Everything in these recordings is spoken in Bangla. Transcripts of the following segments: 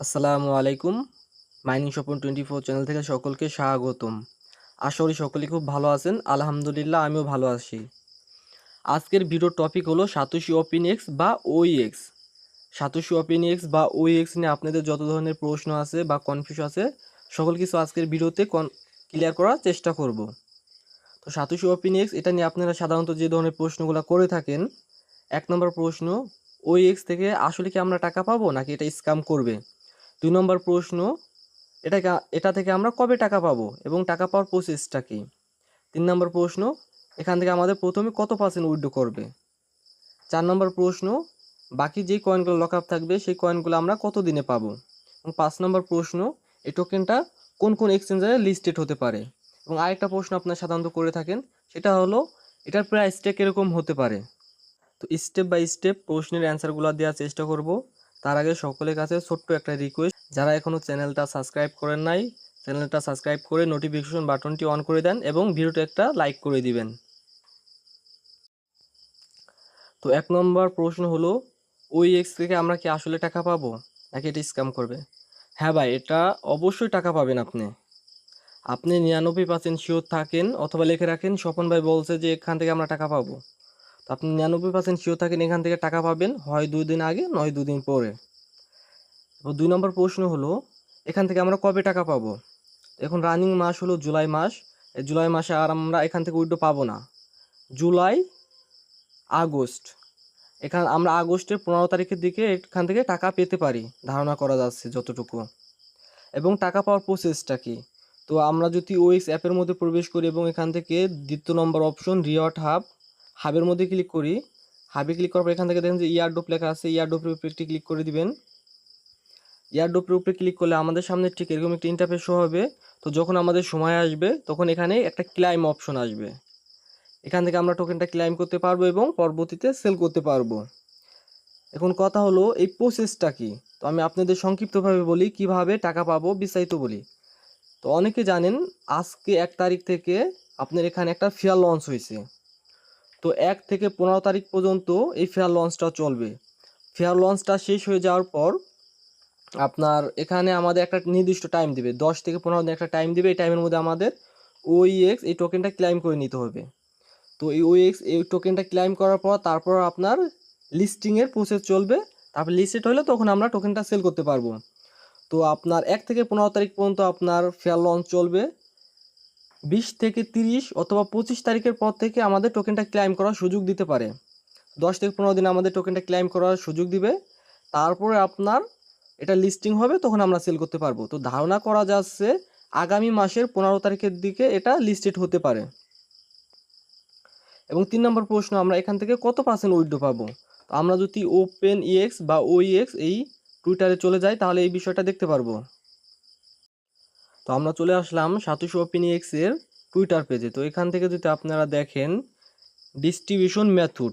আসসালামু আলাইকুম। Mining Swapan twenty four channel থেকে সকলকে স্বাগতম। আশা করি সকলেই খুব ভালো আছেন। আলহামদুলিল্লাহ, আমিও ভালো আছি। আজকের ভিডিওর টপিক হলো সাতোশি ওপেন এক্স বা ওই এক্স সাতোশি ওপেন এক্স বা ওই এক্স নিয়ে আপনাদের যত ধরনের প্রশ্ন আছে বা কনফিউজ আছে, সকল কিছু আজকের ভিডিওতে কন ক্লিয়ার করার চেষ্টা করব। তো সাতোশি ওপেন এক্স এটা নিয়ে আপনারা সাধারণত যে ধরনের প্রশ্নগুলো করে থাকেন, এক নম্বর প্রশ্ন ওই এক্স থেকে আসলে কি আমরা টাকা পাবো নাকি এটা স্ক্যাম করবে? দুই নম্বর প্রশ্ন এটাকে এটা থেকে আমরা কবে টাকা পাবো এবং টাকা পাওয়ার প্রসেসটা কী? তিন নম্বর প্রশ্ন, এখান থেকে আমাদের প্রথমে কত পার্সেন্ট উইথড্র করবে? চার নম্বর প্রশ্ন, বাকি যেই কয়েনগুলো লক আপ থাকবে, সেই কয়েনগুলো আমরা কত দিনে পাবো? এবং পাঁচ নম্বর প্রশ্ন, এই টোকেনটা কোন কোন এক্সচেঞ্জারে লিস্টেড হতে পারে? এবং আরেকটা প্রশ্ন আপনার সাধারণত করে থাকেন, সেটা হলো, এটার প্রাইসটা কীরকম হতে পারে? তো স্টেপ বাই স্টেপ প্রশ্নের অ্যান্সারগুলো দেওয়ার চেষ্টা করব। তার আগে সকলের কাছে ছোট্ট একটা রিকোয়েস্ট যারা এখনও চ্যানেলটা সাবস্ক্রাইব করেন নাই, চ্যানেলটা সাবস্ক্রাইব করে নোটিফিকেশন বাটনটি অন করে দেন এবং ভিডিওটা একটা লাইক করে দিবেন। তো এক নম্বর প্রশ্ন হলো ওই এক্স থেকে আমরা কি আসলে টাকা পাবো, নাকি এটা স্ক্যাম করবে? হ্যাঁ ভাই, এটা অবশ্যই টাকা পাবেন আপনি। আপনি নিরানব্বই পার্সেন্ট শিওর থাকেন অথবা লিখে রাখেন, স্বপন ভাই বলছে যে এখান থেকে আমরা টাকা পাবো। তো আপনি নিরানব্বই পার্সেন্ট শিওর থাকেন এখান থেকে টাকা পাবেন, হয় দুই দিন আগে, নয় দুদিন পরে। এবার দুই নম্বর প্রশ্ন হলো, এখান থেকে আমরা কবে টাকা পাবো? এখন রানিং মাস হলো জুলাই মাস জুলাই মাসে আর আমরা এখান থেকে উইড্রো পাবো না। July, August. এখান, আমরা আগস্টের পনেরো তারিখের দিকে এখান থেকে টাকা পেতে পারি, ধারণা করা যাচ্ছে যতটুকু। এবং টাকা পাওয়ার প্রসেসটা কি? তো আমরা যদি ওএক্স অ্যাপের মধ্যে প্রবেশ করি এবং এখান থেকে দ্বিতীয় নম্বর অপশন রিওয়ার্ড হাব হাবের মধ্যে ক্লিক করি। হাবে ক্লিক করার পর এখান থেকে দেখেন যে ইয়ারডোপ লেখা আছে ইয়ারডোপের উপরে একটি ক্লিক করে দিবেন। ইয়ারডোপের উপরে ক্লিক করলে আমাদের সামনে ঠিক এরকম একটি ইন্টারফেস শো হবে। তো যখন আমাদের সময় আসবে, তখন এখানে একটা ক্লাইম অপশন আসবে। এখান থেকে আমরা টোকেনটা ক্লাইম করতে পারব এবং পরবর্তীতে সেল করতে পারব। এখন কথা হলো, এই প্রসেসটা কি? তো আমি আপনাদের সংক্ষিপ্তভাবে বলি, কীভাবে টাকা পাবো বিস্তারিত বলি। তো অনেকে জানেন, আজকে এক তারিখ থেকে আপনার এখানে একটা ফেয়ার লঞ্চ হয়েছে। তো এক থেকে পনেরো তারিখ পর্যন্ত এই ফেয়ার লঞ্চটা চলবে। ফেয়ার লঞ্চটা শেষ হয়ে যাওয়ার পর আপনার এখানে আমাদের একটা নির্দিষ্ট টাইম দিবে, দশ থেকে পনেরো দিন একটা টাইম দিবে, এই টাইমের মধ্যে আমাদের ওইএক্স এই টোকেনটা ক্লাইম করে নিতে হবে। তো এই ওইএক্স এই টোকেনটা ক্লাইম করার পর তারপর আপনার লিস্টিংয়ের প্রসেস চলবে। তারপর লিস্টেড হলে তখন আমরা টোকেনটা সেল করতে পারব। তো আপনার এক থেকে পনেরো তারিখ পর্যন্ত আপনার ফেয়ার লঞ্চ চলবে। বিশ থেকে তিরিশ অথবা পঁচিশ তারিখের পর থেকে আমাদের টোকেনটা ক্লাইম করার সুযোগ দিতে পারে। দশ থেকে পনেরো দিন আমাদের টোকেনটা ক্লাইম করার সুযোগ দিবে। তারপরে আপনার এটা লিস্টিং হবে, তখন আমরা সেল করতে পারব। তো ধারণা করা যাচ্ছে, আগামী মাসের পনেরো তারিখের দিকে এটা লিস্টেড হতে পারে। এবং তিন নম্বর প্রশ্ন, আমরা এখান থেকে কত পার্সেন্ট উইড্রো পাবো? তো আমরা যদি ওপেন ইএক্স বা ওইএক্স এই টুইটারে চলে যাই, তাহলে এই বিষয়টা দেখতে পারব। তো আমরা চলে আসলাম সাতুশো ওপেন এক্সের টুইটার পেজে তো এখান থেকে যদি আপনারা দেখেন ডিস্ট্রিবিউশন মেথড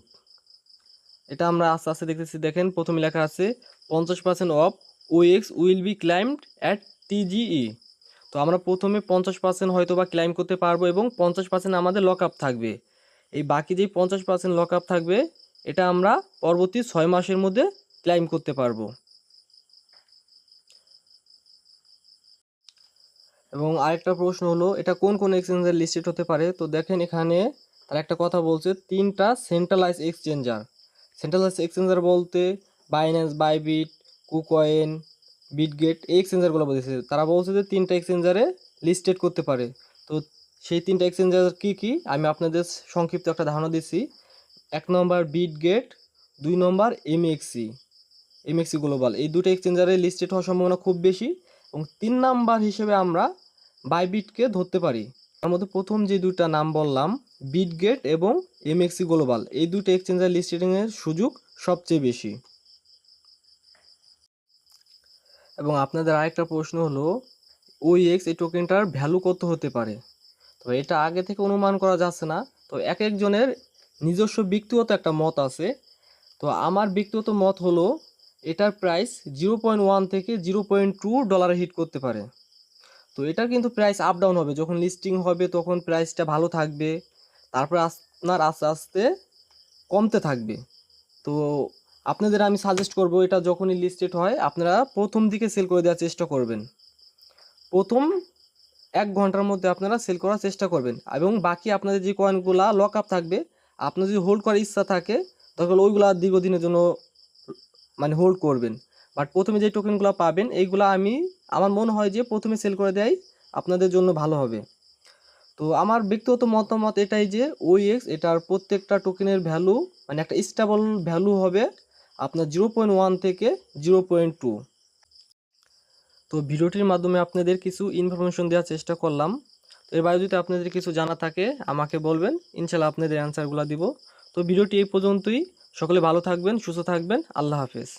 এটা আমরা আস্তে আস্তে দেখতেছি। দেখেন, প্রথমে লেখা আছে, পঞ্চাশ percent of OX will be claimed at TGE তো আমরা প্রথমে পঞ্চাশ পার্সেন্ট হয়তো বা ক্লাইম করতে পারব এবং পঞ্চাশ পার্সেন্ট আমাদের লক আপ থাকবে। এই বাকি যেই পঞ্চাশ পার্সেন্ট লক আপ থাকবে, এটা আমরা পরবর্তী ছয় মাসের মধ্যে ক্লাইম করতে পারব। এবং আরেকটা প্রশ্ন হলো, এটা কোন কোন এক্সচেঞ্জের লিস্টেড হতে পারে? তো দেখেন এখানে তার একটা কথা বলছে, তিনটা সেন্ট্রালাইজ এক্সচেঞ্জার সেন্ট্রালাইজ এক্সচেঞ্জার বলতে বাইন্যান্স বাইবিট কুকয়েন বিটগেট এই এক্সচেঞ্জারগুলো বলতেছে। তারা বলছে যে তিনটা এক্সচেঞ্জারে লিস্টেড করতে পারে। তো সেই তিনটা এক্সচেঞ্জার কী কী? আমি আপনাদের সংক্ষিপ্ত একটা ধারণা দিচ্ছি। এক নম্বর বিটগেট দুই নম্বর এমএক্সি এমএক্সি গ্লোবাল এই দুটো এক্সচেঞ্জারে লিস্টেড হওয়ার সম্ভাবনা খুব বেশি। এবং তিন নাম্বার হিসেবে আমরা বাইবিটকে ধরতে পারি। তার মধ্যে প্রথম যে দুইটা নাম বললাম বিটগেট এবং এমএক্সি গ্লোবাল এই দুটো এক্সচেঞ্জার লিস্টেডিংয়ের সুযোগ সবচেয়ে বেশি। এবং আপনাদের আরেকটা প্রশ্ন হলো ওই এক্স এই টোকেনটার ভ্যালু কত হতে পারে? তো এটা আগে থেকে অনুমান করা যাচ্ছে না। তো এক একজনের নিজস্ব ব্যক্তিগত একটা মত আছে। তো আমার ব্যক্তিগত মত হলো এটার প্রাইস জিরো পয়েন্ট ওয়ান থেকে জিরো পয়েন্ট টু ডলারে হিট করতে পারে। তো এটার কিন্তু প্রাইস আপ ডাউন হবে। যখন লিস্টিং হবে, তখন প্রাইসটা ভালো থাকবে। তারপর আপনার আস্তে আস্তে কমতে থাকবে। তো আপনাদের আমি সাজেস্ট করব, এটা যখনই লিস্টেড হয়, আপনারা প্রথম দিকে সেল করে দেওয়ার চেষ্টা করবেন। প্রথম এক ঘণ্টার মধ্যে আপনারা সেল করার চেষ্টা করবেন। এবং বাকি আপনাদের যে কয়েনগুলা লক আপ থাকবে, আপনার যদি হোল্ড করার ইচ্ছা থাকে তখন ওইগুলা দীর্ঘদিনের জন্য মানে হোল্ড করবেন। বাট প্রথমে যে টোকেনগুলো পাবেন, এইগুলা আমি, আমার মনে হয় যে প্রথমে সেল করে দেয় আপনাদের জন্য ভালো হবে। তো আমার ব্যক্তিগত মতামত এটাই যে ওইএক্স এটার প্রত্যেকটা টোকেনের ভ্যালু মানে একটা স্টেবল ভ্যালু হবে আপনার জিরো পয়েন্ট ওয়ান থেকে জিরো পয়েন্ট টু তো ভিডিওটির মাধ্যমে আপনাদের কিছু ইনফরমেশন দেওয়ার চেষ্টা করলাম। এর বাইরে যদি আপনাদের কিছু জানা থাকে, আমাকে বলবেন, ইনশাল্লাহ আপনাদের অ্যান্সারগুলো দিব। তো ভিডিওটি এই পর্যন্তই। সকলে ভালো থাকবেন সুস্থ থাকবেন। আল্লাহ হাফেজ।